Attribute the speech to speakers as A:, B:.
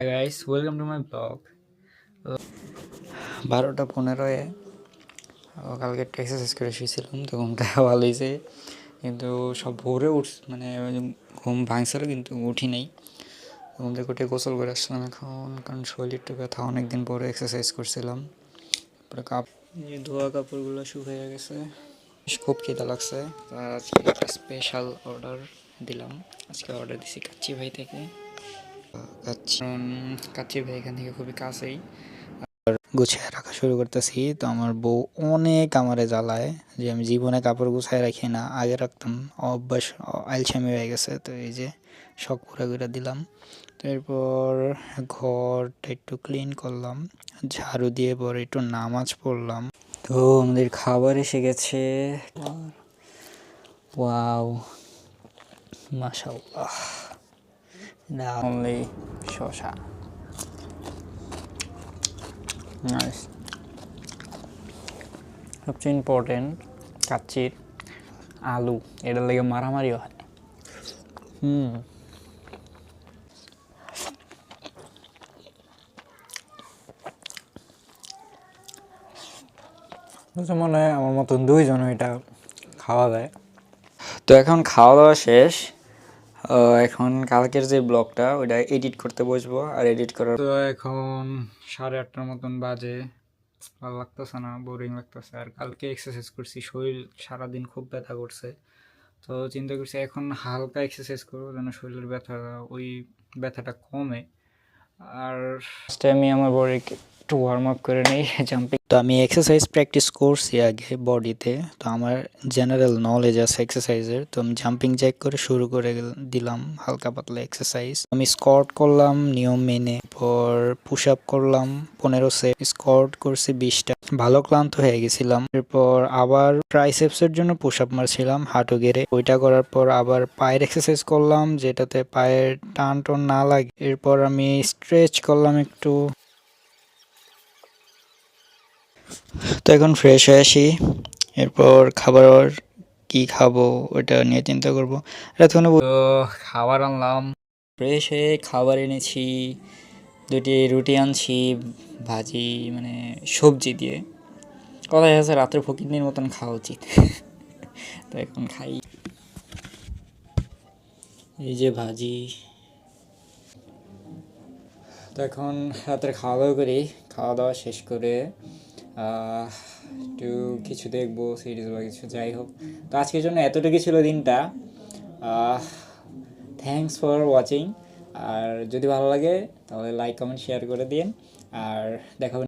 A: Guys welcome to my blog
B: বারোটা পনেরোয় কালকে একটা এক্সারসাইজ করে শুয়েছিলাম, তো ঘুমটা ভালো হয়েছে। কিন্তু সব ভোরে উঠ মানে ঘুম ভাঙছিল, কিন্তু উঠি নাই। ঘুম থেকে উঠে গোসল করে আসলাম এখন, কারণ শরীরটা ব্যথা। অনেকদিন পরে এক্সারসাইজ করছিলাম। তারপরে কাপ এই ধোয়া কাপড়গুলো শুকিয়ে গেছে। খুব খিদা লাগছে। আজকে একটা স্পেশাল অর্ডার দিলাম। আজকে অর্ডার দিছি কাচ্চি ভাই থেকে। কাচ্চি ভাই এখান থেকে খুবই কাছেই। গুছিয়ে রাখা শুরু করতেছি। তো আমার বউ অনেক আমারে জ্বালায় যে আমি জীবনে কাপড় গুছায় রাখি না। আগে রাখতাম অভ্যাস আলসামি হয়ে গেছে। তো এই যে শখ পুরা করে দিলাম। তো এরপর ঘরটা একটু ক্লিন করলাম। ঝাড়ু দিয়ে পরে একটু নামাজ পড়লাম। তো আমাদের খাবার এসে গেছে। ওয়াও মাশাল্লাহ না অনলি শশা নাইস সবচেয়ে ইম্পর্টেন্ট কাচ্চির আলু এটার লেগে মারামারিও হয় হুম বুঝতে মনে হয় আমার মতন দুইজন এটা খাওয়া যায় তো এখন খাওয়া দাওয়া শেষ এখন কালকের যে ব্লগটা, ওইটা এডিট করতে বসবো আর এডিট করার
A: তো এখন সাড়ে আটটার মতন বাজে। ভালো লাগতেছে না বোরিং লাগতেছে। আর কালকে এক্সারসাইজ করছি, শরীর সারাদিন খুব ব্যথা করছে। তো চিন্তা করছি এখন হালকা এক্সারসাইজ করব যেন শরীরের ব্যথা ওই ব্যথাটা কমে। আর
B: ফার্স্টে আমি আমার বডিকে একটু ওয়ার্ম আপ করে নিই জাম্পিং তো আমি এক্সারসাইজ প্র্যাকটিস করছি আগে বডিতে তো আমার জেনারেল নলেজ আছে এক্সারসাইজের তো আমি জাম্পিং জ্যাক করে শুরু করে দিলাম হালকা পাতলা এক্সারসাইজ আমি স্কট করলাম নিয়ম মেনে পর পুশ আপ করলাম পনেরো সেট স্কট করছি বিশটা। ভালো ক্লান্ত হয়ে গেছিলাম। এরপর আবার ট্রাইসেপসের জন্য পুশ আপ মারছিলাম হাঁটু গেড়ে। ওইটা করার পর আবার পায়ের এক্সারসাইজ করলাম যেটাতে পায়ের টান টান না লাগে। এরপর আমি স্ট্রেচ করলাম একটু। তো এখন ফ্রেশ হয়ে আসি। এরপর খাবার কি খাব ওটা নিয়ে চিন্তা করব। এতক্ষণে
A: তো খাবার আনলাম।
B: ফ্রেশ হয়ে খাবার এনেছি। দুটি রুটি আনছি, ভাজি মানে সবজি দিয়ে। কথায় আছে রাত্রে ফকিরনির মতন খাওয়া উচিত। তো এখন খাই। এই যে ভাজি। তো এখন রাত্রে খাওয়া দাওয়া করি। খাওয়া দাওয়া শেষ করে একটু কিছু দেখব সিরিজ বা কিছু, যাই হোক। তো আজকের জন্য এতটুকু ছিল দিনটা। থ্যাংকস ফর ওয়াচিং আর যদি ভালো লাগে তাহলে লাইক কমেন্ট শেয়ার করে দিন আর দেখা